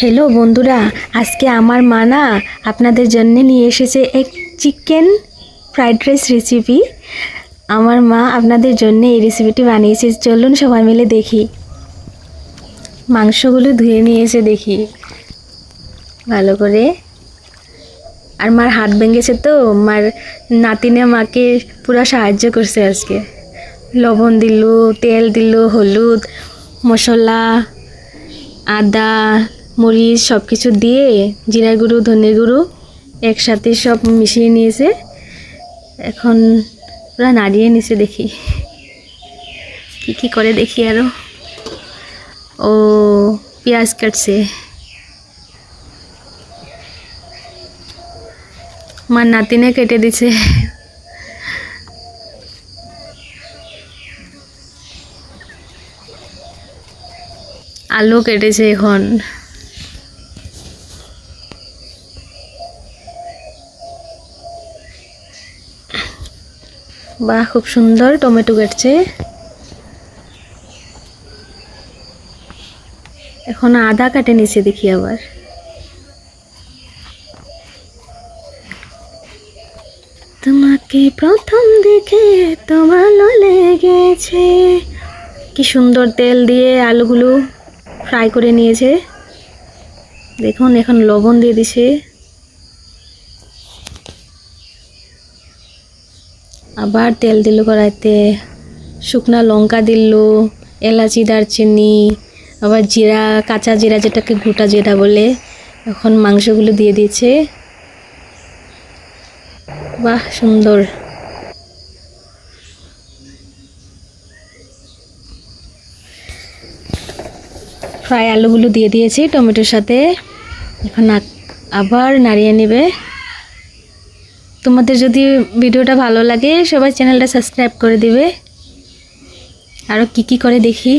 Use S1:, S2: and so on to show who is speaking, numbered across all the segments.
S1: Hello বন্ধুরা। আজকে আমার মা না আপনাদের জন্য নিয়ে এসেছে এক চিকেন ফ্রাইড রাইস রেসিপি আমার মা আপনাদের জন্য এই রেসিপিটি বানিয়েছে। চলুন সবাই মিলে দেখি। মাংসগুলো ধুয়ে নিয়েছে দেখি। ভালো করে। আর মার হাত ভেঙেছে তো, মার নাতিনে মাকে পুরো সাহায্য করছে আজকে। লবণ দিল, তেল দিল, হলুদ, মশলা, আদা মরিচ সব কিছু দিয়ে জিরা গুঁড়ো ধনে গুঁড়ো একসাথে সব মিশিয়ে নিয়েছে। এখন পুরো নাড়িয়ে নিছে দেখি। কি কি করে দেখি আরও। ও, পেঁয়াজ কাটছে। মার নাতিনে কেটে দিছে। আলু কেটেছে এখন। বাহ খুব সুন্দর টমেটো কাটছে এখন আদা কাটে নিচে দেখি আবার। তোমাকে প্রথম দেখে তো ভালো লেগেছে। কি সুন্দর তেল দিয়ে আলুগুলো ফ্রাই করে নিয়েছে। দেখুন, এখন লবণ দিয়ে দিছে। আবার তেল দিল কড়াইতে, শুকনা লঙ্কা দিল, এলাচি, দারচিনি, আবার জিরা, কাঁচা জিরা যেটাকে গোটা জিরা বলে, এখন মাংসগুলো দিয়ে দিয়েছে। বাহ, সুন্দর। ফ্রাই আলুগুলো দিয়ে দিয়েছি টমেটোর সাথে। এখন আবার নাড়িয়ে নেবে। তোমাদের যদি ভিডিওটা ভালো লাগে, সবাই চ্যানেলটা সাবস্ক্রাইব করে দিবে। আরও কি কি করে দেখি?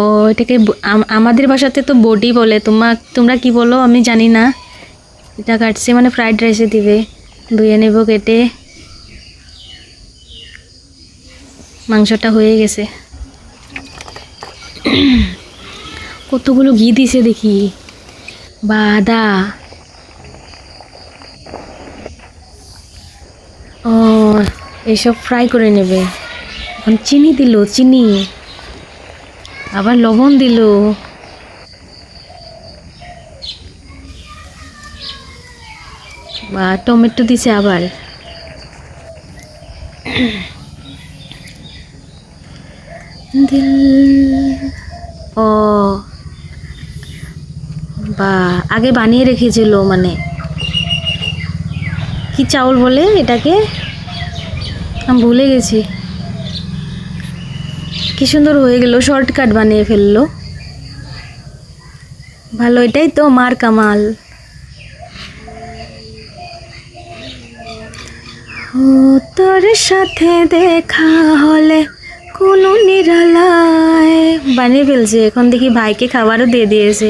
S1: ও, এটাকে আমাদের ভাষাতে তো বডি বলে। তোমার তোমরা কি বলো? আমি জানি না। এটা কাটছে মানে ফ্রাইড রাইসে দিবে। ধুয়ে নেব কেটে। মাংসটা হয়ে গেছে। কতগুলো ঘি দিছে দেখি। বা আদা ও এইসব ফ্রাই করে নেবে। এখন চিনি দিল, চিনি। আবার লবণ দিল। বা টমেটো দিছে আবার। ও। বা, আগে বানিয়ে রেখেছিল মানে। কি চাউল বলে এটাকে? আমি ভুলে গেছি। কি সুন্দর হয়ে গেল শর্টকাট বানিয়ে ফেলল। ভালো, এটাই তো মার কামাল। ও, তোর সাথে দেখা হলে কোনো নিরালায়। বানিয়ে ফেলছে, এখন দেখি ভাইকে খাবারও দিয়ে দিয়েছে।